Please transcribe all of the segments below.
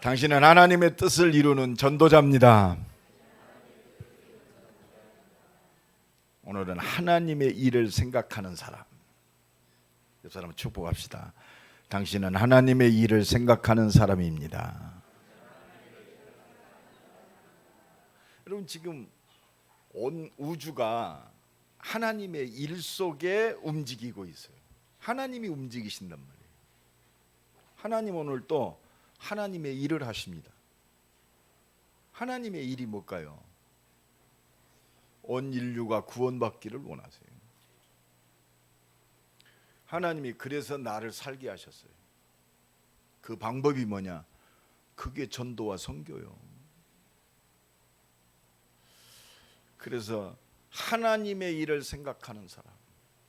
당신은 하나님의 뜻을 이루는 전도자입니다. 오늘은 하나님의 일을 생각하는 사람. 옆 사람 축복합시다. 당신은 하나님의 일을 생각하는 사람입니다. 여러분 지금 온 우주가 하나님의 일 속에 움직이고 있어요. 하나님이 움직이신단 말이에요. 하나님 오늘 또 하나님의 일을 하십니다. 하나님의 일이 뭘까요? 온 인류가 구원받기를 원하세요. 하나님이 그래서 나를 살게 하셨어요. 그 방법이 뭐냐? 그게 전도와 선교요. 그래서 하나님의 일을 생각하는 사람,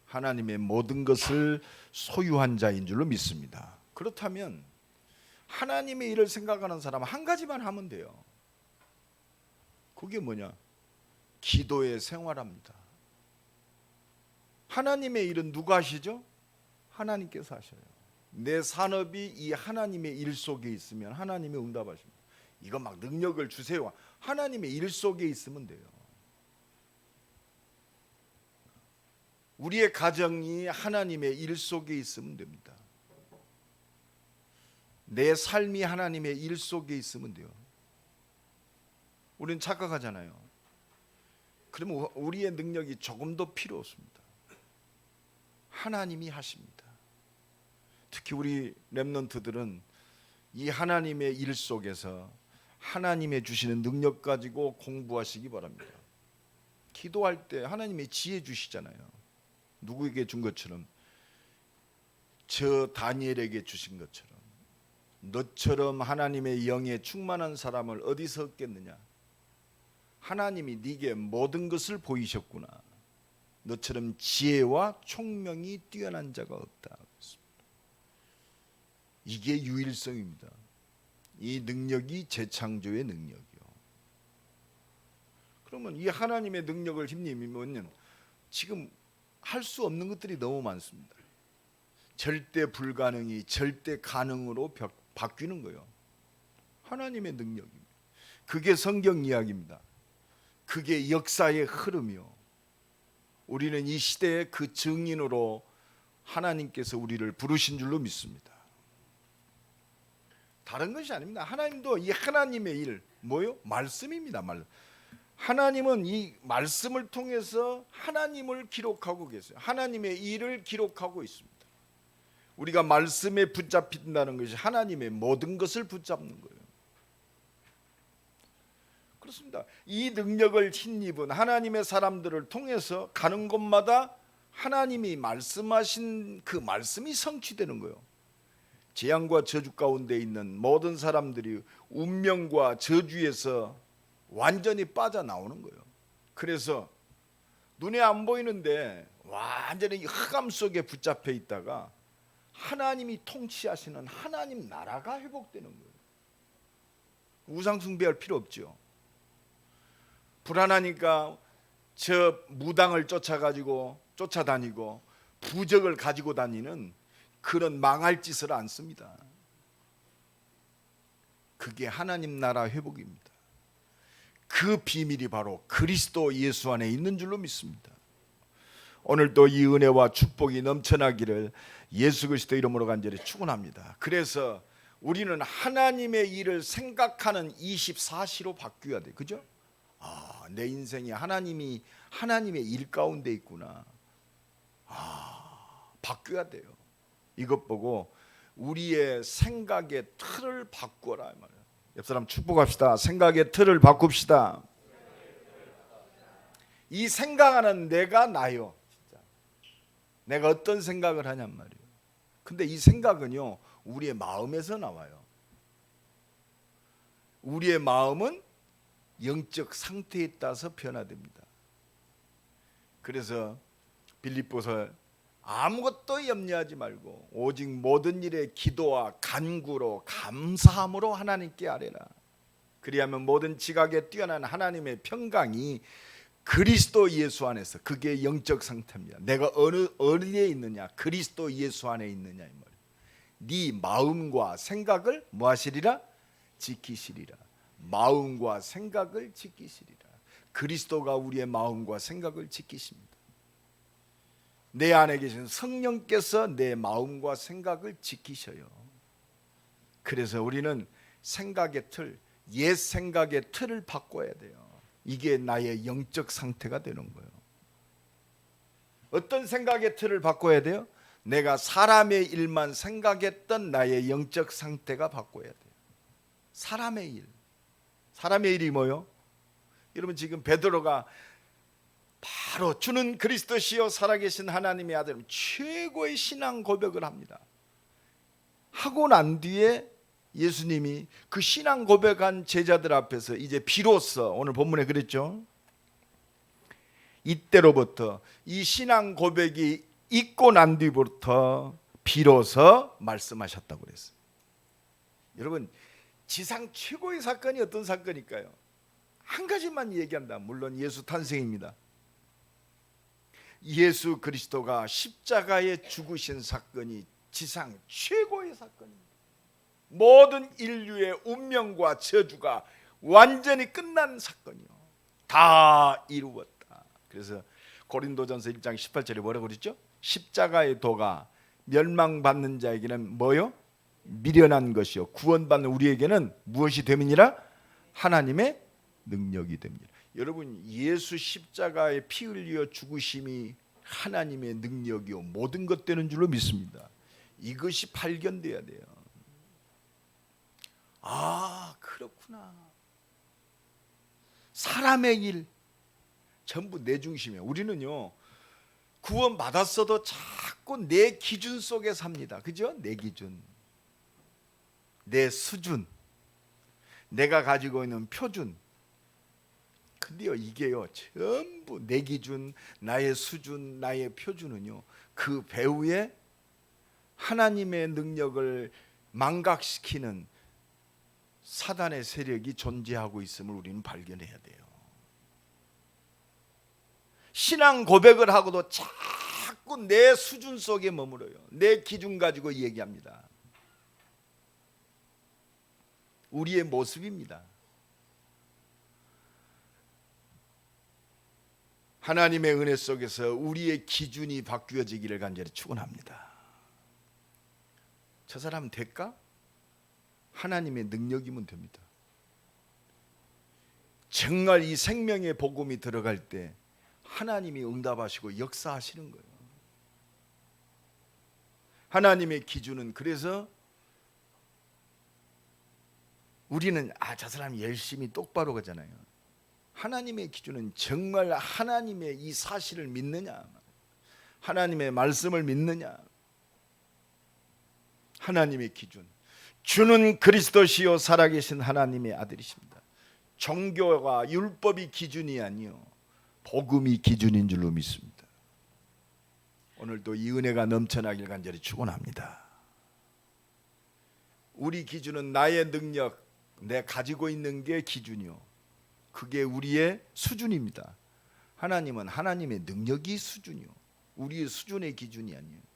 하나님의 모든 것을 소유한 자인 줄로 믿습니다. 그렇다면 하나님의 일을 생각하는 사람은 한 가지만 하면 돼요. 그게 뭐냐? 기도의 생활합니다. 하나님의 일은 누가 하시죠? 하나님께서 하셔요. 내 산업이 이 하나님의 일 속에 있으면 하나님이 응답하십니다. 이거 막 능력을 주세요. 하나님의 일 속에 있으면 돼요. 우리의 가정이 하나님의 일 속에 있으면 됩니다. 내 삶이 하나님의 일 속에 있으면 돼요. 우리는 착각하잖아요. 그러면 우리의 능력이 조금도 필요 없습니다. 하나님이 하십니다. 특히 우리 렘넌트들은 이 하나님의 일 속에서 하나님의 주시는 능력 가지고 공부하시기 바랍니다. 기도할 때 하나님의 지혜 주시잖아요. 누구에게 준 것처럼 저 다니엘에게 주신 것처럼 너처럼 하나님의 영에 충만한 사람을 어디서 얻겠느냐? 하나님이 네게 모든 것을 보이셨구나. 너처럼 지혜와 총명이 뛰어난 자가 없다. 이게 유일성입니다. 이 능력이 재창조의 능력이요. 그러면 이 하나님의 능력을 힘입으면 지금 할 수 없는 것들이 너무 많습니다. 절대 불가능이 절대 가능으로 바뀌는 거예요. 하나님의 능력입니다. 그게 성경 이야기입니다. 그게 역사의 흐름이요. 우리는 이 시대의 그 증인으로 하나님께서 우리를 부르신 줄로 믿습니다. 다른 것이 아닙니다. 하나님도 이 하나님의 일 뭐요? 말씀입니다. 말. 하나님은 이 말씀을 통해서 하나님을 기록하고 계세요. 하나님의 일을 기록하고 있습니다. 우리가 말씀에 붙잡힌다는 것이 하나님의 모든 것을 붙잡는 거예요. 그렇습니다. 이 능력을 힘입은 하나님의 사람들을 통해서 가는 곳마다 하나님이 말씀하신 그 말씀이 성취되는 거예요. 재앙과 저주 가운데 있는 모든 사람들이 운명과 저주에서 완전히 빠져나오는 거예요. 그래서 눈에 안 보이는데 완전히 흑암 속에 붙잡혀 있다가 하나님이 통치하시는 하나님 나라가 회복되는 거예요. 우상 숭배할 필요 없죠. 불안하니까 저 무당을 쫓아가지고 쫓아다니고 부적을 가지고 다니는 그런 망할 짓을 안 씁니다. 그게 하나님 나라 회복입니다. 그 비밀이 바로 그리스도 예수 안에 있는 줄로 믿습니다. 오늘도 이 은혜와 축복이 넘쳐나기를 예수 그리스도 이름으로 간절히 축원합니다. 그래서 우리는 하나님의 일을 생각하는 24시로 바뀌어야 돼. 그죠? 아, 내 인생이 하나님이 하나님의 일 가운데 있구나. 아, 바뀌어야 돼요. 이것 보고 우리의 생각의 틀을 바꾸어라 말이에요. 옆 사람 축복합시다. 생각의 틀을 바꿉시다. 이 생각하는 내가 나요. 진짜. 내가 어떤 생각을 하냔 말이에요. 근데 이 생각은요, 우리의 마음에서 나와요. 우리의 마음은 영적 상태에 따라서 변화됩니다. 그래서 빌립보서 아무것도 염려하지 말고 오직 모든 일에 기도와 간구로 감사함으로 하나님께 아뢰라. 그리하면 모든 지각에 뛰어난 하나님의 평강이 그리스도 예수 안에서 그게 영적 상태입니다. 내가 어느 어디에 있느냐? 그리스도 예수 안에 있느냐 이 말. 네 마음과 생각을 뭐 하시리라? 지키시리라. 마음과 생각을 지키시리라. 그리스도가 우리의 마음과 생각을 지키십니다. 내 안에 계신 성령께서 내 마음과 생각을 지키셔요. 그래서 우리는 생각의 틀, 옛 생각의 틀을 바꿔야 돼요. 이게 나의 영적 상태가 되는 거예요. 어떤 생각의 틀을 바꿔야 돼요? 내가 사람의 일만 생각했던 나의 영적 상태가 바꿔야 돼요. 사람의 일. 사람의 일이 뭐요? 여러분 지금 베드로가 바로 주는 그리스도시요 살아계신 하나님의 아들 최고의 신앙 고백을 합니다. 하고 난 뒤에 예수님이 그 신앙 고백한 제자들 앞에서 이제 비로소 오늘 본문에 그랬죠. 이때로부터 이 신앙 고백이 있고 난 뒤부터 비로소 말씀하셨다고 그랬어요. 여러분 지상 최고의 사건이 어떤 사건일까요? 한 가지만 얘기한다. 물론 예수 탄생입니다. 예수 그리스도가 십자가에 죽으신 사건이 지상 최고의 사건입니다. 모든 인류의 운명과 저주가 완전히 끝난 사건이요. 다 이루었다. 그래서 고린도전서 1장 18절에 뭐라고 그랬죠? 십자가의 도가 멸망받는 자에게는 뭐요? 미련한 것이요. 구원받는 우리에게는 무엇이 됨이니라? 하나님의 능력이 됩니다. 여러분 예수 십자가에 피 흘려 죽으심이 하나님의 능력이요 모든 것 되는 줄로 믿습니다. 이것이 발견돼야 돼요. 아 그렇구나. 사람의 일 전부 내 중심이야. 우리는요 구원 받았어도 자꾸 내 기준 속에 삽니다. 그죠? 내 기준, 내 수준, 내가 가지고 있는 표준. 근데요 이게요 전부 내 기준, 나의 수준, 나의 표준은요 그 배후에 하나님의 능력을 망각시키는 사단의 세력이 존재하고 있음을 우리는 발견해야 돼요. 신앙 고백을 하고도 자꾸 내 수준 속에 머물어요. 내 기준 가지고 얘기합니다. 우리의 모습입니다. 하나님의 은혜 속에서 우리의 기준이 바뀌어지기를 간절히 축원합니다. 저 사람은 될까? 하나님의 능력이면 됩니다. 정말 이 생명의 복음이 들어갈 때 하나님이 응답하시고 역사하시는 거예요. 하나님의 기준은 그래서 우리는 아 저 사람이 열심히 똑바로 가잖아요. 하나님의 기준은 정말 하나님의 이 사실을 믿느냐, 하나님의 말씀을 믿느냐, 하나님의 기준. 주는 그리스도시요 살아계신 하나님의 아들이십니다. 종교와 율법이 기준이 아니요 복음이 기준인 줄로 믿습니다. 오늘도 이 은혜가 넘쳐나길 간절히 축원합니다. 우리 기준은 나의 능력, 내 가지고 있는 게 기준이요. 그게 우리의 수준입니다. 하나님은 하나님의 능력이 수준이요. 우리의 수준의 기준이 아니에요.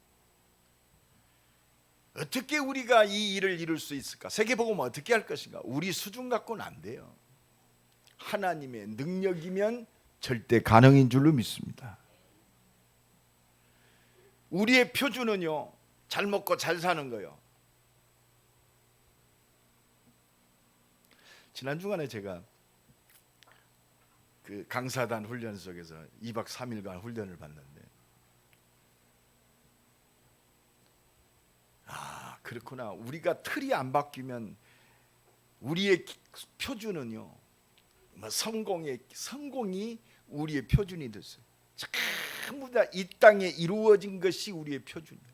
어떻게 우리가 이 일을 이룰 수 있을까? 세계복음은 어떻게 할 것인가? 우리 수준 갖고는 안 돼요. 하나님의 능력이면 절대 가능인 줄로 믿습니다. 우리의 표준은요, 잘 먹고 잘 사는 거요. 지난 주간에 제가 그 강사단 훈련 속에서 2박 3일간 훈련을 받는데 아 그렇구나 우리가 틀이 안 바뀌면 우리의 기- 표준은요 뭐 성공의 성공이 우리의 표준이 됐어요 전부 다 이 땅에 이루어진 것이 우리의 표준이에요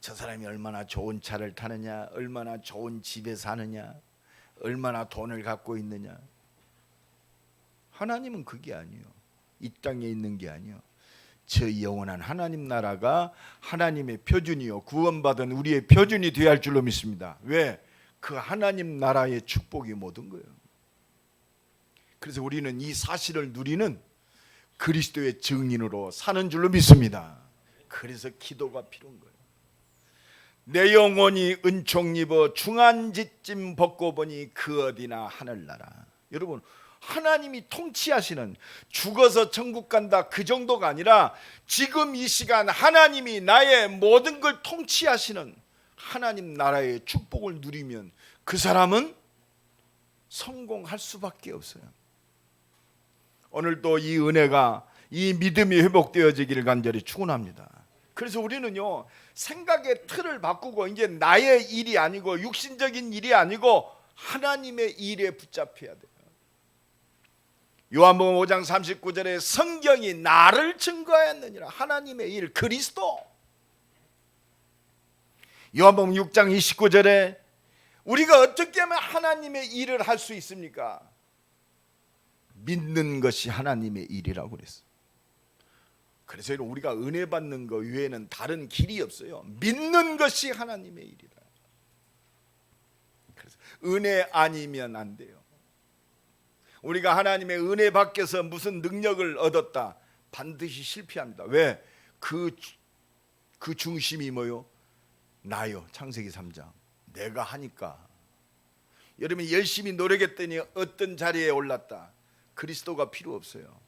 저 사람이 얼마나 좋은 차를 타느냐 얼마나 좋은 집에 사느냐 얼마나 돈을 갖고 있느냐 하나님은 그게 아니에요. 이 땅에 있는 게 아니에요. 저 영원한 하나님 나라가 하나님의 표준이요 구원받은 우리의 표준이 되어야 할 줄로 믿습니다. 왜? 그 하나님 나라의 축복이 모든 거예요. 그래서 우리는 이 사실을 누리는 그리스도의 증인으로 사는 줄로 믿습니다. 그래서 기도가 필요한 거예요. 내 영혼이 은총 입어 중한지짐 벗고 보니 그 어디나 하늘나라. 여러분 하나님이 통치하시는 죽어서 천국 간다 그 정도가 아니라 지금 이 시간 하나님이 나의 모든 걸 통치하시는 하나님 나라의 축복을 누리면 그 사람은 성공할 수밖에 없어요. 오늘도 이 은혜가 이 믿음이 회복되어지기를 간절히 축원합니다. 그래서 우리는요 생각의 틀을 바꾸고 이제 나의 일이 아니고 육신적인 일이 아니고 하나님의 일에 붙잡혀야 돼 요. 요한복음 5장 39절에 성경이 나를 증거하였느니라 하나님의 일 그리스도 요한복음 6장 29절에 우리가 어떻게 하면 하나님의 일을 할 수 있습니까? 믿는 것이 하나님의 일이라고 그랬어요. 그래서 우리가 은혜 받는 것 외에는 다른 길이 없어요. 믿는 것이 하나님의 일이다. 그래서 은혜 아니면 안 돼요. 우리가 하나님의 은혜 밖에서 무슨 능력을 얻었다 반드시 실패합니다. 왜? 그, 그 중심이 뭐요? 나요. 창세기 3장. 내가 하니까. 여러분이 열심히 노력했더니 어떤 자리에 올랐다. 그리스도가 필요 없어요.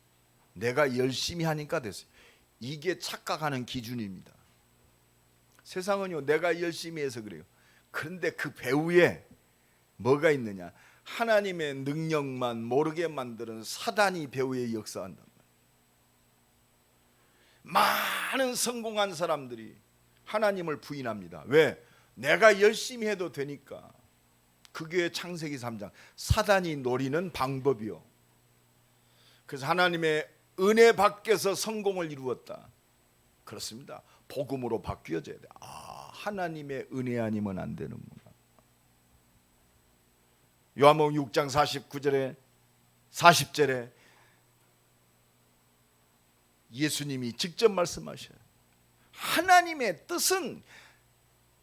내가 열심히 하니까 됐어요. 이게 착각하는 기준입니다. 세상은요, 내가 열심히 해서 그래요. 그런데 그 배후에 뭐가 있느냐? 하나님의 능력만 모르게 만드는 사단이 배후에 역사한단 말이에요. 많은 성공한 사람들이 하나님을 부인합니다. 왜? 내가 열심히 해도 되니까. 그게 창세기 3장. 사단이 노리는 방법이요. 그래서 하나님의 은혜 밖에서 성공을 이루었다. 그렇습니다. 복음으로 바뀌어져야 돼. 아, 하나님의 은혜 아니면 안 되는구나. 요한복음 6장 49절에 40절에 예수님이 직접 말씀하셔요. 하나님의 뜻은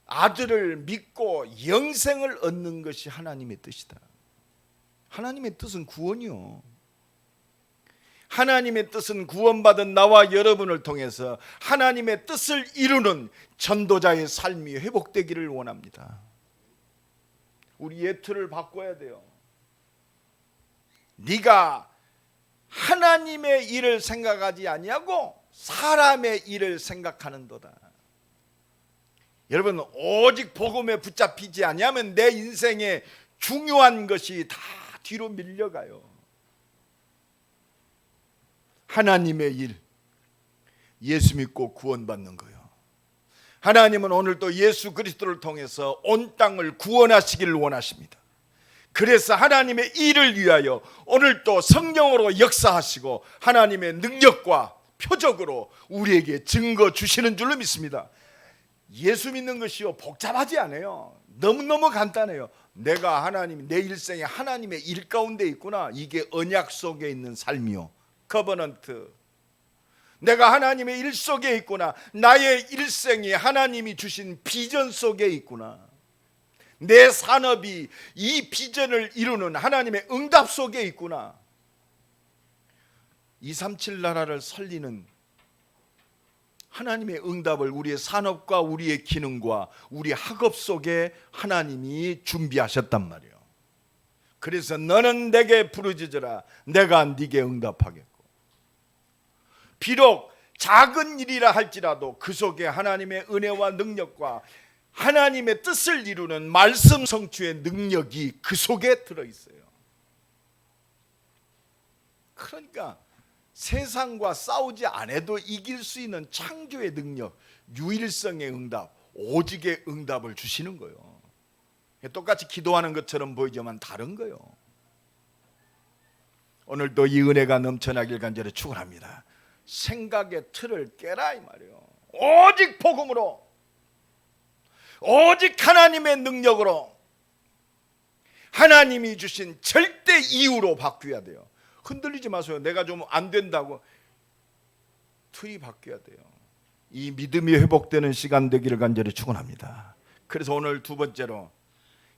아들을 믿고 영생을 얻는 것이 하나님의 뜻이다. 하나님의 뜻은 구원이요. 하나님의 뜻은 구원받은 나와 여러분을 통해서 하나님의 뜻을 이루는 전도자의 삶이 회복되기를 원합니다. 우리의 틀을 바꿔야 돼요. 네가 하나님의 일을 생각하지 아니하고 사람의 일을 생각하는도다. 여러분 오직 복음에 붙잡히지 아니하면 내 인생에 중요한 것이 다 뒤로 밀려가요. 하나님의 일, 예수 믿고 구원받는 거요. 하나님은 오늘 또 예수 그리스도를 통해서 온 땅을 구원하시기를 원하십니다. 그래서 하나님의 일을 위하여 오늘 또 성령으로 역사하시고 하나님의 능력과 표적으로 우리에게 증거 주시는 줄로 믿습니다. 예수 믿는 것이요 복잡하지 않아요. 너무너무 간단해요. 내가 하나님 내 일생에 하나님의 일 가운데 있구나. 이게 언약 속에 있는 삶이요. 커버넌트. 내가 하나님의 일 속에 있구나. 나의 일생이 하나님이 주신 비전 속에 있구나. 내 산업이 이 비전을 이루는 하나님의 응답 속에 있구나. 237 나라를 살리는 하나님의 응답을 우리의 산업과 우리의 기능과 우리 학업 속에 하나님이 준비하셨단 말이에요. 그래서 너는 내게 부르짖으라 내가 네게 응답하겠고 비록 작은 일이라 할지라도 그 속에 하나님의 은혜와 능력과 하나님의 뜻을 이루는 말씀 성취의 능력이 그 속에 들어 있어요. 그러니까 세상과 싸우지 않아도 이길 수 있는 창조의 능력, 유일성의 응답, 오직의 응답을 주시는 거예요. 똑같이 기도하는 것처럼 보이지만 다른 거예요. 오늘도 이 은혜가 넘쳐나길 간절히 축원합니다. 생각의 틀을 깨라 이 말이에요. 오직 복음으로 오직 하나님의 능력으로 하나님이 주신 절대 이유로 바뀌어야 돼요. 흔들리지 마세요. 내가 좀 안 된다고 틀이 바뀌어야 돼요. 이 믿음이 회복되는 시간 되기를 간절히 축원합니다. 그래서 오늘 두 번째로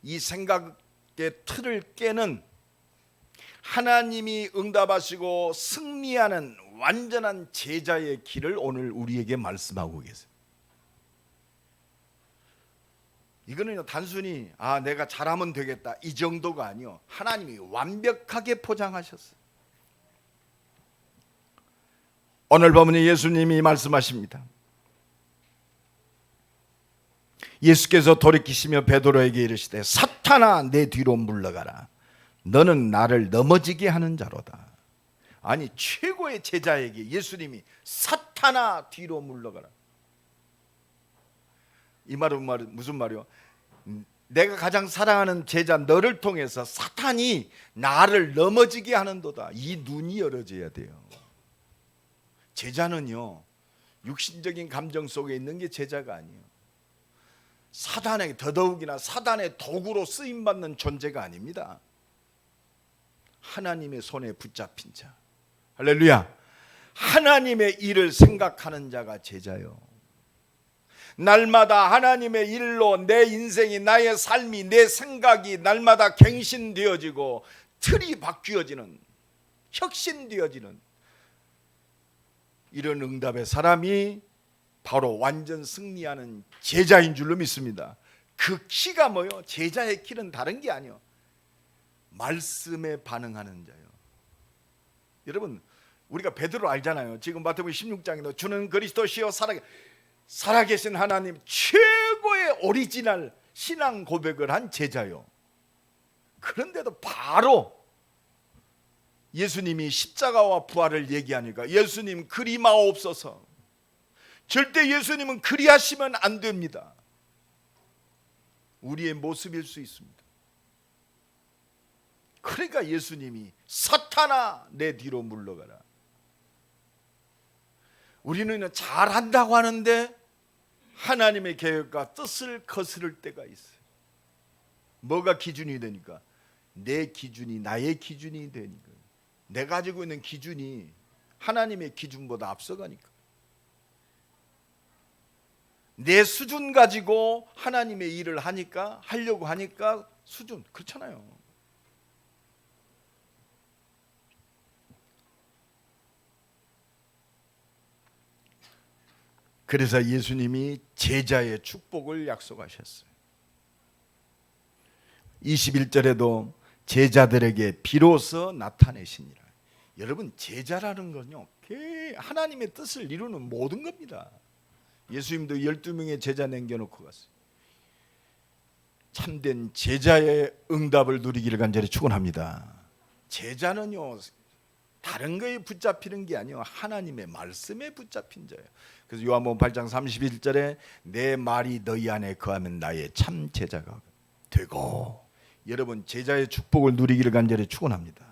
이 생각의 틀을 깨는 하나님이 응답하시고 승리하는 완전한 제자의 길을 오늘 우리에게 말씀하고 계세요. 이거는 단순히 아 내가 잘하면 되겠다 이 정도가 아니요 하나님이 완벽하게 포장하셨어요. 오늘 보면 예수님이 말씀하십니다. 예수께서 돌이키시며 베드로에게 이르시되 사탄아 내 뒤로 물러가라 너는 나를 넘어지게 하는 자로다. 아니 최고의 제자에게 예수님이 사탄아 뒤로 물러가라. 이 말은 말 무슨 말이요? 음, 내가 가장 사랑하는 제자 너를 통해서 사탄이 나를 넘어지게 하는도다. 이 눈이 열어져야 돼요. 제자는요 육신적인 감정 속에 있는 게 제자가 아니에요. 사단에게 더더욱이나 사단의 도구로 쓰임 받는 존재가 아닙니다. 하나님의 손에 붙잡힌 자. 할렐루야. 하나님의 일을 생각하는 자가 제자요. 날마다 하나님의 일로 내 인생이 나의 삶이 내 생각이 날마다 갱신되어지고 틀이 바뀌어지는 혁신되어지는 이런 응답의 사람이 바로 완전 승리하는 제자인 줄로 믿습니다. 그 키가 뭐요? 제자의 키는 다른 게 아니요. 말씀에 반응하는 자요. 여러분 우리가 베드로 알잖아요. 지금 마태복음 16장에도 주는 그리스도시요 살아 살아계신 하나님 최고의 오리지널 신앙 고백을 한 제자요. 그런데도 바로 예수님이 십자가와 부활을 얘기하니까 예수님 그리마옵소서. 절대 예수님은 그리하시면 안 됩니다. 우리의 모습일 수 있습니다. 그러니까 예수님이 사탄아 내 뒤로 물러가라. 우리는 잘한다고 하는데 하나님의 계획과 뜻을 거스를 때가 있어요. 뭐가 기준이 되니까 내 기준이 나의 기준이 되니까 내가 가지고 있는 기준이 하나님의 기준보다 앞서가니까 내 수준 가지고 하나님의 일을 하니까 하려고 하니까 수준 그렇잖아요. 그래서 예수님이 제자의 축복을 약속하셨어요. 21절에도 제자들에게 비로소 나타내시니라. 여러분 제자라는 건요. 하나님의 뜻을 이루는 모든 겁니다. 예수님도 12명의 제자 남겨놓고 갔어요. 참된 제자의 응답을 누리기를 간절히 축원합니다. 제자는요 다른 거에 붙잡히는 게 아니요 하나님의 말씀에 붙잡힌 자예요. 그래서 요한복음 8장 31절에 내 말이 너희 안에 거하면 나의 참 제자가 되고 여러분 제자의 축복을 누리기를 간절히 축원합니다.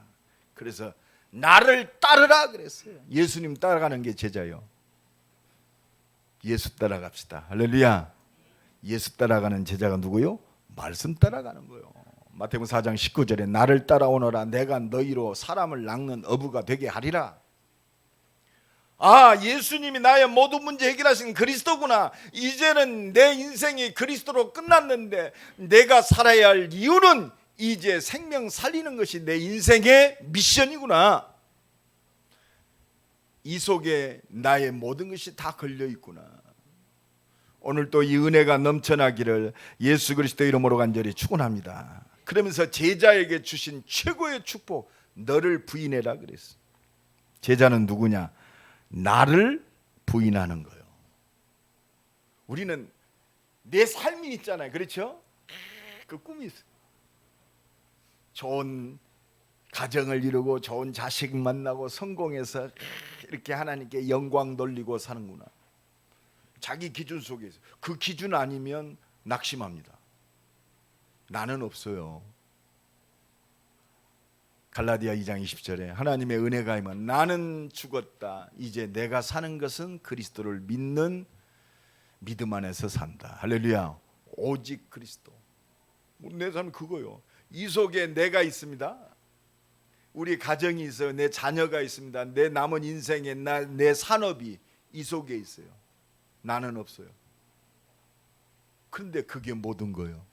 그래서 나를 따르라 그랬어요. 예수님 따라가는 게 제자요. 예수 따라갑시다. 할렐루야. 예수 따라가는 제자가 누구요? 말씀 따라가는 거요. 마태복음 4장 19절에 나를 따라오너라 내가 너희로 사람을 낚는 어부가 되게 하리라. 아, 예수님이 나의 모든 문제 해결하신 그리스도구나. 이제는 내 인생이 그리스도로 끝났는데 내가 살아야 할 이유는 이제 생명 살리는 것이 내 인생의 미션이구나. 이 속에 나의 모든 것이 다 걸려 있구나. 오늘 또 이 은혜가 넘쳐나기를 예수 그리스도 이름으로 간절히 축원합니다. 그러면서 제자에게 주신 최고의 축복 너를 부인해라 그랬어. 제자는 누구냐? 나를 부인하는 거예요. 우리는 내 삶이 있잖아요. 그렇죠? 그 꿈이 있어. 좋은 가정을 이루고 좋은 자식 만나고 성공해서 이렇게 하나님께 영광 돌리고 사는구나. 자기 기준 속에서 그 기준 아니면 낙심합니다. 나는 없어요. 갈라디아 2장 20절에 하나님의 은혜가 임한 나는 죽었다. 이제 내가 사는 것은 그리스도를 믿는 믿음 안에서 산다. 할렐루야. 오직 그리스도. 내 삶은 그거요. 이 속에 내가 있습니다. 우리 가정이 있어요. 내 자녀가 있습니다. 내 남은 인생에 나, 내 산업이 이 속에 있어요. 나는 없어요. 그런데 그게 모든 거예요.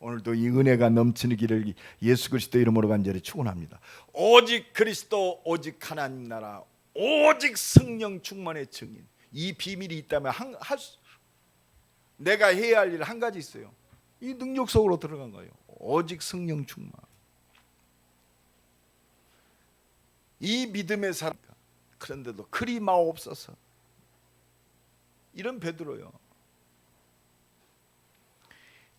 오늘도 이 은혜가 넘치는 길을 예수 그리스도 이름으로 간절히 축원합니다. 오직 그리스도 오직 하나님 나라 오직 성령 충만의 증인 이 비밀이 있다면 할 수, 내가 해야 할 일 한 가지 있어요. 이 능력 속으로 들어간 거예요. 오직 성령 충만. 이 믿음의 사람 그런데도 그리 마옵소서. 이런 베드로요.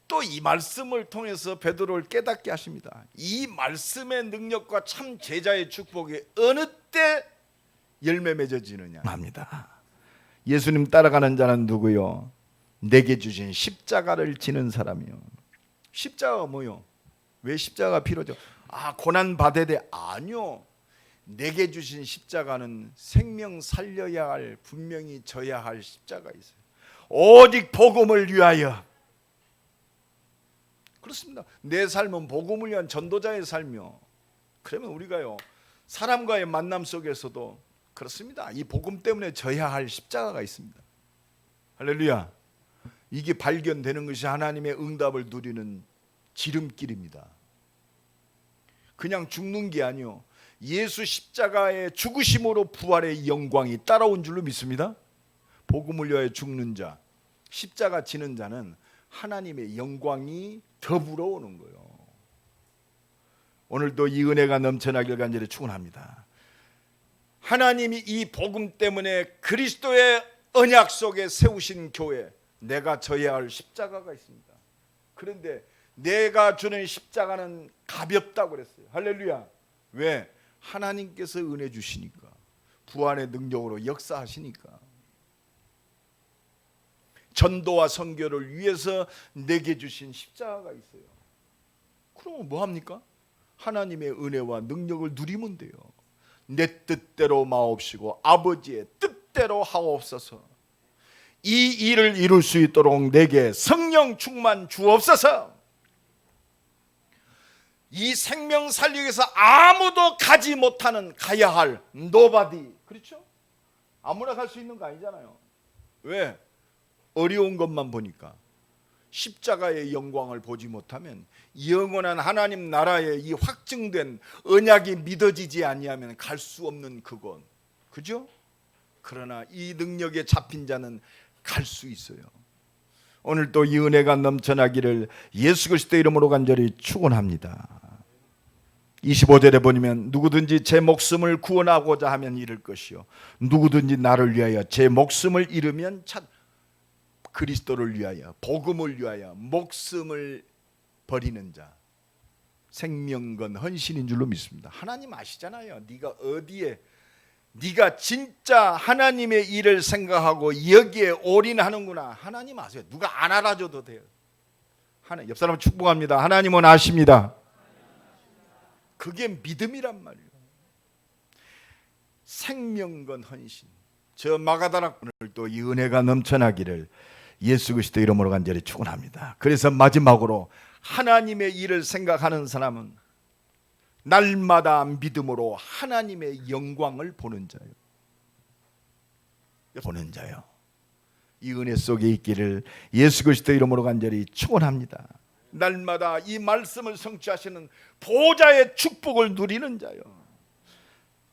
또 이 말씀을 통해서 베드로를 깨닫게 하십니다. 이 말씀의 능력과 참 제자의 축복이 어느 때 열매 맺어지느냐 합니다. 예수님 따라가는 자는 누구요? 내게 주신 십자가를 지는 사람이요. 십자가가 뭐요? 왜 십자가 필요죠? 아 고난 돼? 아니요. 내게 주신 십자가는 생명 살려야 할 분명히 져야 할 십자가 있어요. 오직 복음을 위하여. 그렇습니다. 내 삶은 복음을 위한 전도자의 삶이요. 그러면 우리가요 사람과의 만남 속에서도 그렇습니다. 이 복음 때문에 져야 할 십자가가 있습니다. 할렐루야. 이게 발견되는 것이 하나님의 응답을 누리는 지름길입니다. 그냥 죽는 게 아니요. 예수 십자가의 죽으심으로 부활의 영광이 따라온 줄로 믿습니다. 복음을 위하여 죽는 자, 십자가 지는 자는 하나님의 영광이 더 불어 오는 거예요. 오늘도 이 은혜가 넘쳐나길 간절히 축원합니다. 하나님이 이 복음 때문에 그리스도의 언약 속에 세우신 교회, 내가 져야 할 십자가가 있습니다. 그런데 내가 주는 십자가는 가볍다고 그랬어요. 할렐루야. 왜? 하나님께서 은혜 주시니까. 부활의 능력으로 역사하시니까. 전도와 선교를 위해서 내게 주신 십자가가 있어요. 그러면 뭐 합니까? 하나님의 은혜와 능력을 누리면 돼요. 내 뜻대로 마옵시고 아버지의 뜻대로 하옵소서. 이 일을 이룰 수 있도록 내게 성령 충만 주옵소서. 이 생명 살리기 위해서 아무도 가지 못하는 가야 할 노바디 그렇죠? 아무나 갈 수 있는 거 아니잖아요. 왜? 어려운 것만 보니까 십자가의 영광을 보지 못하면 영원한 하나님 나라의 이 확증된 언약이 믿어지지 아니하면 갈 수 없는 그곳. 그죠? 그러나 이 능력에 잡힌 자는 갈 수 있어요. 오늘 또 이 은혜가 넘쳐나기를 예수 그리스도 이름으로 간절히 축원합니다. 25절에 보면 누구든지 제 목숨을 구원하고자 하면 잃을 것이요 누구든지 나를 위하여 제 목숨을 잃으면 찾 그리스도를 위하여 복음을 위하여 목숨을 버리는 자 생명건 헌신인 줄로 믿습니다. 하나님 아시잖아요. 네가 어디에 네가 진짜 하나님의 일을 생각하고 여기에 올인하는구나. 하나님 아세요. 누가 안 알아줘도 돼요. 하나 옆 사람 축복합니다. 하나님은 아십니다. 그게 믿음이란 말이에요. 생명건 헌신. 저 마가다락 오늘 또이 은혜가 넘쳐나기를 예수 그리스도 이름으로 간절히 축원합니다. 그래서 마지막으로 하나님의 일을 생각하는 사람은 날마다 믿음으로 하나님의 영광을 보는 자요. 보는 자요. 이 은혜 속에 있기를 예수 그리스도 이름으로 간절히 축원합니다. 날마다 이 말씀을 성취하시는 보좌의 축복을 누리는 자요.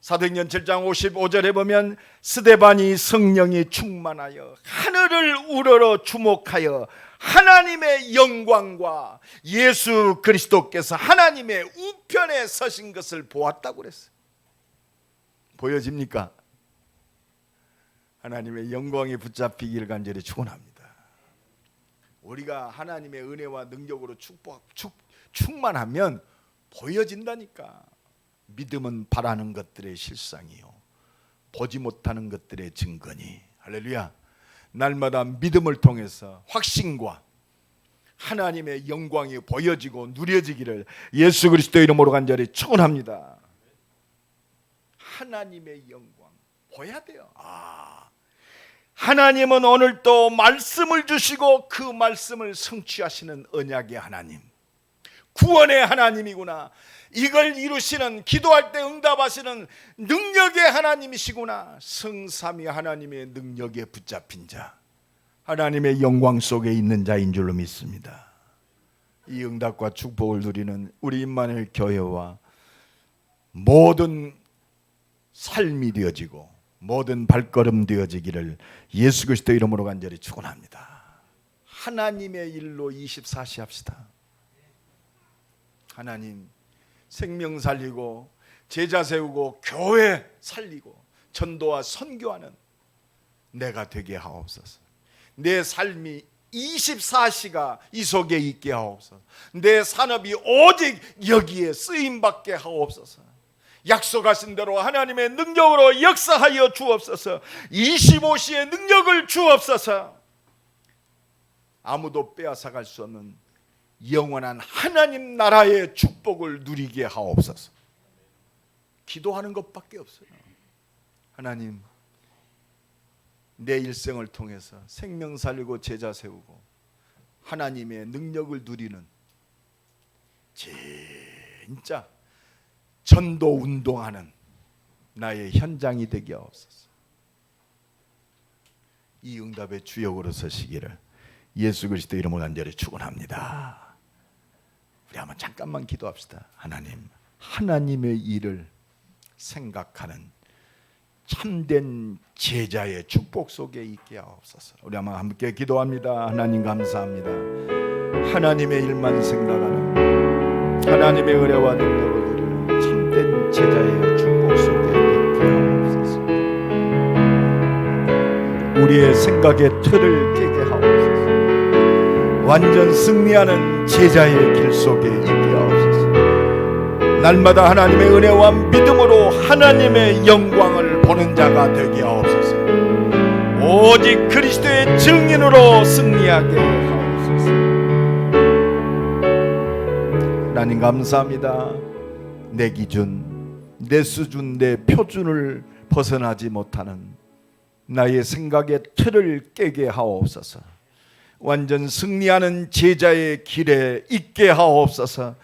사도행전 7장 55절에 보면 스데반이 성령이 충만하여 하늘을 우러러 주목하여 하나님의 영광과 예수 그리스도께서 하나님의 우편에 서신 것을 보았다고 그랬어요. 보여집니까? 하나님의 영광이 붙잡히기를 간절히 축원합니다. 우리가 하나님의 은혜와 능력으로 축복 축, 충만하면 보여진다니까. 믿음은 바라는 것들의 실상이요. 보지 못하는 것들의 증거니. 할렐루야. 날마다 믿음을 통해서 확신과 하나님의 영광이 보여지고 누려지기를 예수 그리스도 이름으로 간절히 축원합니다. 하나님의 영광 보야 돼요. 아 하나님은 오늘 또 말씀을 주시고 그 말씀을 성취하시는 언약의 하나님. 구원의 하나님이구나 이걸 이루시는 기도할 때 응답하시는 능력의 하나님이시구나. 성삼위 하나님의 능력에 붙잡힌 자. 하나님의 영광 속에 있는 자인 줄로 믿습니다. 이 응답과 축복을 누리는 우리 임마늘 교회와 모든 삶이 되어지고 모든 발걸음 되어지기를 예수 그리스도 이름으로 간절히 축원합니다. 하나님의 일로 24시 합시다. 하나님 생명 살리고 제자 세우고 교회 살리고 전도와 선교하는 내가 되게 하옵소서. 내 삶이 24시가 이 속에 있게 하옵소서. 내 산업이 오직 여기에 쓰임 받게 하옵소서. 약속하신 대로 하나님의 능력으로 역사하여 주옵소서. 25시의 능력을 주옵소서. 아무도 빼앗아갈 수 없는 영원한 하나님 나라의 축복을 누리게 하옵소서. 기도하는 것밖에 없어요. 하나님, 내 일생을 통해서 생명 살리고 제자 세우고 하나님의 능력을 누리는 진짜 전도 운동하는 나의 현장이 되게 하옵소서. 이 응답의 주역으로 서시기를 예수 그리스도 이름으로 간절히 축원합니다. 우리 한번 잠깐만 기도합시다. 하나님, 하나님의 일을 생각하는 참된 제자의 축복 속에 있게 하옵소서. 우리 한번 함께 기도합니다. 하나님 감사합니다. 하나님의 일만 생각하는 하나님의 은혜와 능력을 누리는 참된 제자의 축복 속에 있게 하옵소서. 우리의 생각의 틀을 깨게 하옵소서. 완전 승리하는 제자의 길 속에 있게 하옵소서. 날마다 하나님의 은혜와 믿음으로 하나님의 영광을 보는 자가 되게 하옵소서. 오직 그리스도의 증인으로 승리하게 하옵소서. 하나님 감사합니다. 내 기준, 내 수준, 내 표준을 벗어나지 못하는 나의 생각의 틀을 깨게 하옵소서. 완전 승리하는 제자의 길에 있게 하옵소서.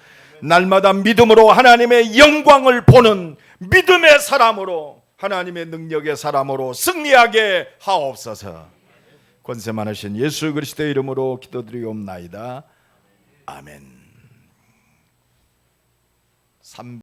날마다 믿음으로 하나님의 영광을 보는 믿음의 사람으로 하나님의 능력의 사람으로 승리하게 하옵소서. 권세 많으신 예수 그리스도의 이름으로 기도드리옵나이다. 아멘.